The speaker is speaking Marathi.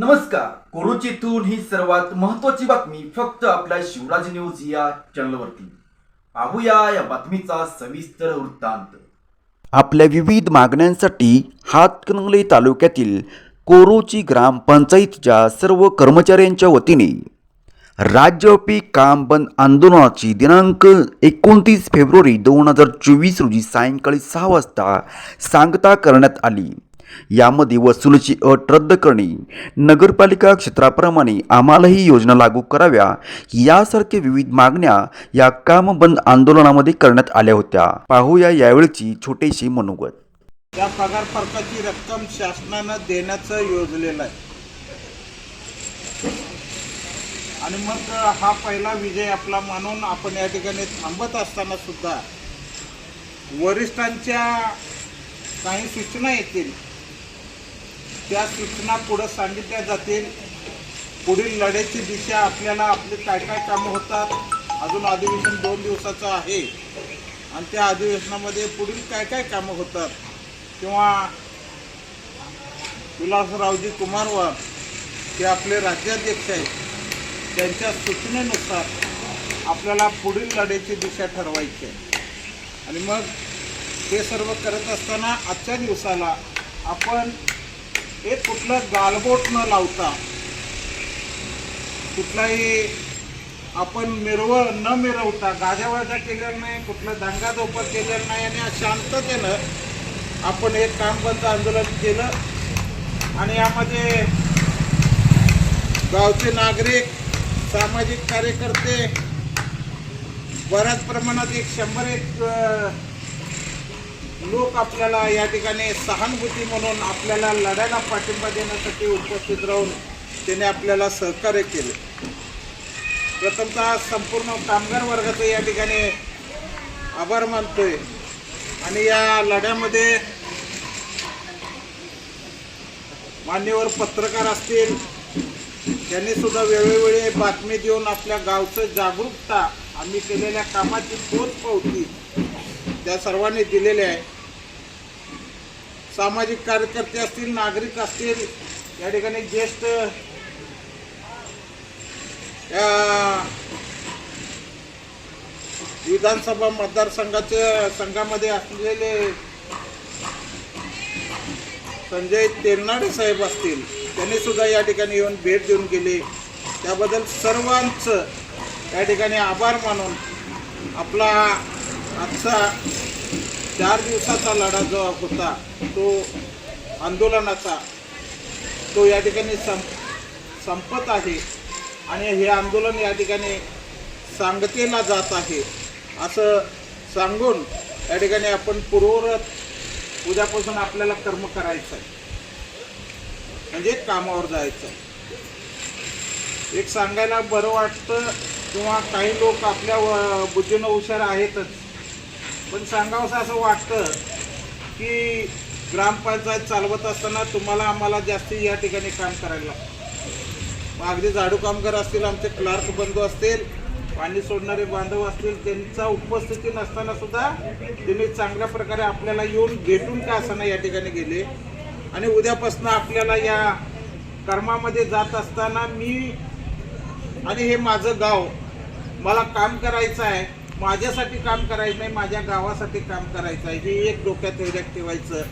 नमस्कार. कोरोचीतून ही सर्वात महत्वाची बातमी फक्त आपल्या शिवराज न्यूज या चॅनलवरती. पाहूया या बातमीचा सविस्तर वृत्तांत. आपल्या विविध मागण्यांसाठी हातकणंगले तालुक्यातील कोरोची ग्रामपंचायतीच्या सर्व कर्मचाऱ्यांच्या वतीने राज्यव्यापी काम बंद आंदोलनाची दिनांक एकोणतीस फेब्रुवारी दोन हजार चोवीस रोजी सायंकाळी सहा वाजता सांगता करण्यात आली. यामध्ये वसुलीची अट रद्द करणे नगरपालिका क्षेत्राप्रमाणे आम्हालाही योजना लागू कराव्या यासारख्या विविध मागण्या या काम बंद आंदोलनामध्ये करण्यात आल्या होत्या. पाहूया यावेळीची छोटीशी मनोगत. त्या पगार फरकाची रक्कम शासनानं देण्याचं योजलेलं आहे. आणि मग हा पहिला विजय आपला मानून आपण या ठिकाणी थांबत असताना सुद्धा वरिष्ठांच्या काही सूचना येतील. त्या सूचना पुढं सांगितल्या जातील. पुढील लढ्याची दिशा आपल्याला आपले काय काय कामं होतात अजून अधिवेशन दोन दिवसाचं आहे. आणि त्या अधिवेशनामध्ये पुढील काय काय कामं होतात किंवा विलासरावजी कुमारवार हे आपले राज्याध्यक्ष आहेत त्यांच्या सूचनेनुसार आपल्याला पुढील लढ्याची दिशा ठरवायची आहे. आणि मग हे सर्व करत असताना आजच्या दिवसाला आपण हे कुठलं गालबोट न लावता कुठलाही आपण मिरव न मिरवता गाजावाजा केलेला नाही कुठलं दंगाधोपा केलेला नाही आणि शांततेनं आपण एक काम बंद आंदोलन केलं. आणि यामध्ये गावचे नागरिक सामाजिक कार्यकर्ते बऱ्याच प्रमाणात एक शंभर एक लोक आपल्याला या ठिकाणी सहानुभूती म्हणून आपल्याला लढायला पाठिंबा देण्यासाठी उपस्थित राहून त्याने आपल्याला सहकार्य केले. प्रथमतः संपूर्ण कामगार वर्गाचं या ठिकाणी आभार मानतोय. आणि या लढ्यामध्ये मान्यवर पत्रकार असतील त्यांनी सुद्धा वेळोवेळी बातमी देऊन आपल्या गावचं जागरूकता आम्ही केलेल्या कामाची पोच पावती त्या सर्वांनी दिलेले आहे सामाजिक कार्यकर्ते असतील नागरिक असतील या ठिकाणी ज्येष्ठ या विधानसभा मतदारसंघाच्या संघामध्ये असलेले संजय तेलनाडे साहेब असतील त्यांनी सुद्धा या ठिकाणी येऊन भेट देऊन गेली. त्याबद्दल सर्वांचं या ठिकाणी आभार मानून आपला आजचा चार दिवसाचा लढा जो होता तो आंदोलनाचा तो या ठिकाणी संप संपत आहे. आणि हे आंदोलन या ठिकाणी सांगतेला जात आहे. असं सांगून या ठिकाणी आपण पूर्वरत उद्यापासून आपल्याला कर्म करायचं आहे. म्हणजे कामावर जायचं आहे. एक सांगायला बरं वाटतं किंवा काही लोक आपल्या व- बुद्धीनं हुशार आहेतच. पण सांगावंसं असं वाटतं की ग्रामपंचायत चालवत असताना तुम्हाला आम्हाला जास्ती या ठिकाणी काम करायला लागतं. अगदी झाडू कामगार असतील आमचे क्लार्क बंधू असतील पाणी सोडणारे बांधव असतील त्यांचा उपस्थिती नसताना सुद्धा त्यांनी चांगल्या प्रकारे आपल्याला येऊन भेटून का असताना या ठिकाणी गेले? आणि उद्यापासून आपल्याला या कर्मामध्ये जात असताना मी आणि हे माझं गाव मला काम करायचं आहे माझ्यासाठी काम करायचं नाही माझ्या गावासाठी काम करायचं आहे. हे एक डोक्यात ठेवल्यात ठेवायचं.